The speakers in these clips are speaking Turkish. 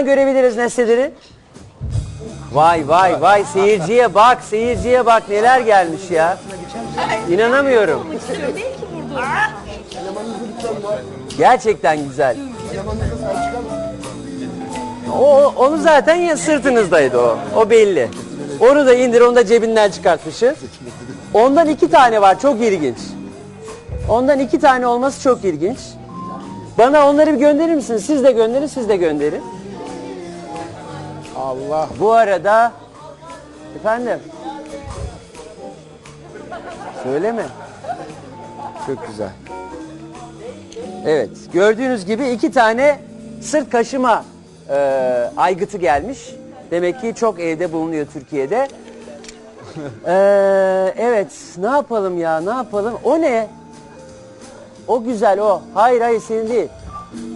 Görebiliriz nesneleri. Vay vay vay seyirciye bak seyirciye bak neler gelmiş ya. İnanamıyorum. Gerçekten güzel. O, onu zaten ya sırtınızdaydı o. O belli. Onu da indir, onu da cebinden çıkartmışız. Ondan iki tane var, çok ilginç. Ondan iki tane olması çok ilginç. Bana onları bir gönderir misiniz? Siz de gönderin, siz de gönderin. Allah. Bu arada efendim söyleme. Çok güzel. Evet gördüğünüz gibi iki tane sırt kaşıma e, aygıtı gelmiş. Demek ki çok evde bulunuyor Türkiye'de. E, evet ne yapalım ya ne yapalım o ne? O güzel o. Hayır hayır senin değil.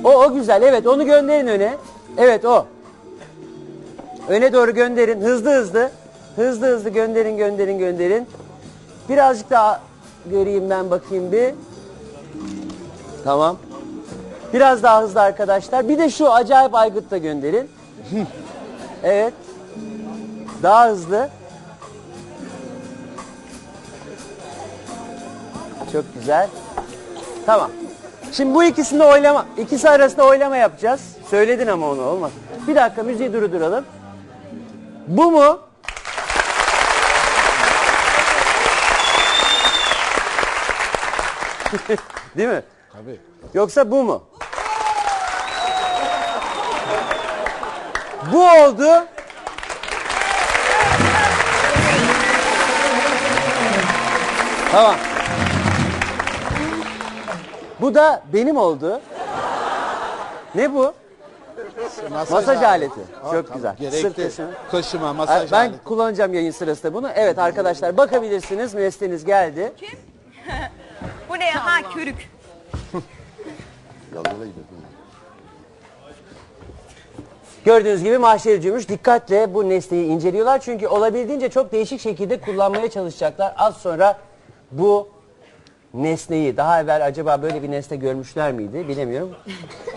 O o güzel evet onu gönderin öne. Evet o. Öne doğru gönderin. Hızlı hızlı. Hızlı hızlı gönderin gönderin gönderin. Birazcık daha göreyim ben bakayım bir. Tamam. Biraz daha hızlı arkadaşlar. Bir de şu acayip aygıt da gönderin. evet. Daha hızlı. Çok güzel. Tamam. Şimdi bu ikisinde oylama, ikisi arasında oylama yapacağız. Söyledin ama onu olmaz. Bir dakika müziği durduralım. Bu mu? Değil mi? Tabii. Yoksa bu mu? Bu oldu. Tamam. Bu da benim oldu. Ne bu? Masaj aleti. Çok güzel. Sırt Gerekli. kaşıma. Kaşıma, Ha, masaj Ben aleti. kullanacağım yayın sırasında bunu. Evet arkadaşlar bakabilirsiniz. Mesleğiniz geldi. Bu ne ya? Ha körük. Gördüğünüz gibi mahşeri cümüş dikkatle bu nesneyi inceliyorlar. Çünkü olabildiğince çok değişik şekilde kullanmaya çalışacaklar. Az sonra bu nesneyi daha evvel acaba böyle bir nesne görmüşler miydi bilemiyorum.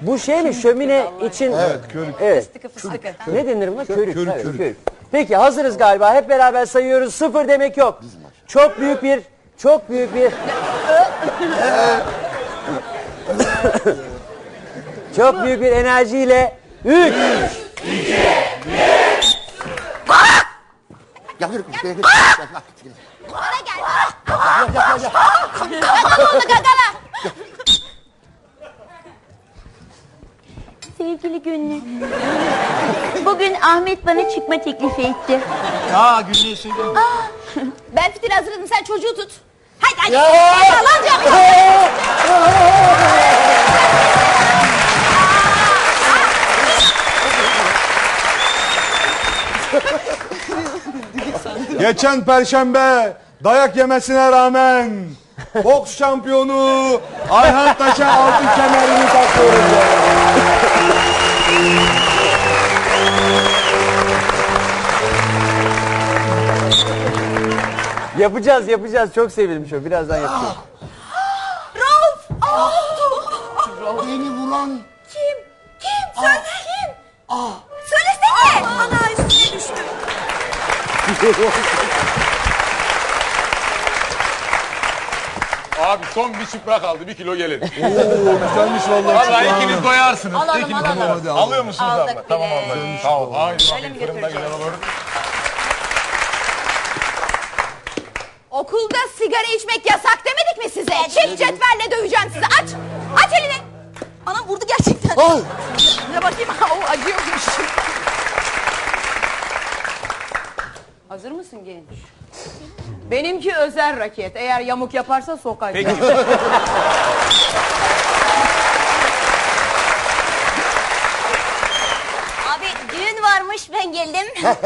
Bu şey mi şömine için? Evet körük. Evet. Fıstıkı fıstıkı. Ne denir buna? Körük. körük, evet, körük. körük. Peki hazırız galiba. Hep beraber sayıyoruz. Sıfır demek yok. Çok büyük bir, çok büyük bir... çok büyük bir enerjiyle üç. Bana gel. Gagala oldu gagala. Sevgili Gönlü. Bugün Ahmet bana çıkma teklifi etti. Aa Gülne'ye söyle. Ben fitil hazırladım sen çocuğu tut. Haydi hadi. Yalanca. Geçen perşembe dayak yemesine rağmen boks şampiyonu Ayhan Taş'a altın kemerini takıyoruz. Yapacağız yapacağız. Çok sevilmiş o. Birazdan yapacağız. Rauf. Aa. Beni vuran Kim? Kim? Söyle. Kim? Aa. Söylesene. Ana üstüne düştüm. Abi son bir çupra kaldı. Bir kilo gelir. Güzelmiş vallahi. Vallahi ikiniz doyarsınız. Alalım, ikiniz alalım. doyarsınız. Alıyor musunuz Aldık abla? Tamam abla. Sağ ol. Haydi Öyle bakayım. mi Fırında götüreceğiz? güzel olur. Okulda sigara içmek yasak demedik mi size? Çek cetvelle döveceğim sizi. Aç. Aç elini. Anam vurdu gerçekten. Ne bakayım. O acıyormuş. Hazır mısın genç? Benimki özel raket. Eğer yamuk yaparsa sokacağım. Abi düğün varmış ben geldim.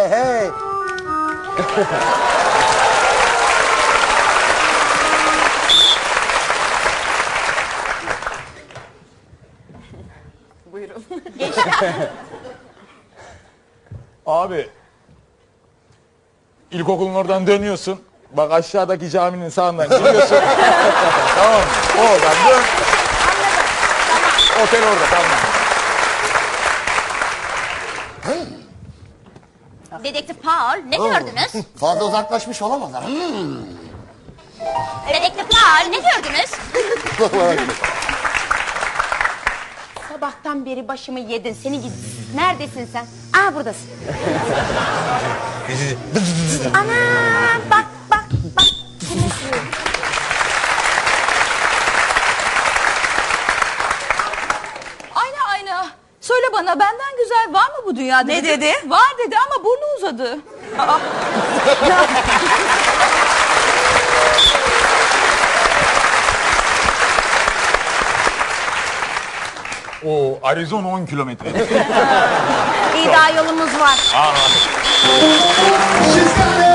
Buyurun. Abi. İlkokulun oradan dönüyorsun. Bak aşağıdaki caminin sağından giriyorsun. tamam. Oradan dön. Otel orada tamam. Dedektif Paul ne gördünüz? Fazla uzaklaşmış olamazlar. Hmm. Dedektif Paul ne gördünüz? Sabahtan beri başımı yedin. Seni git. Neredesin sen? Aa buradasın. Ana bak bak bak. Ayna ayna. Söyle bana benden güzel var mı bu dünyada? Ne dedi? Var dedi ama burnu uzadı. Aa, Oo Arizona 10 kilometre. İyi daha yolumuz var. She's got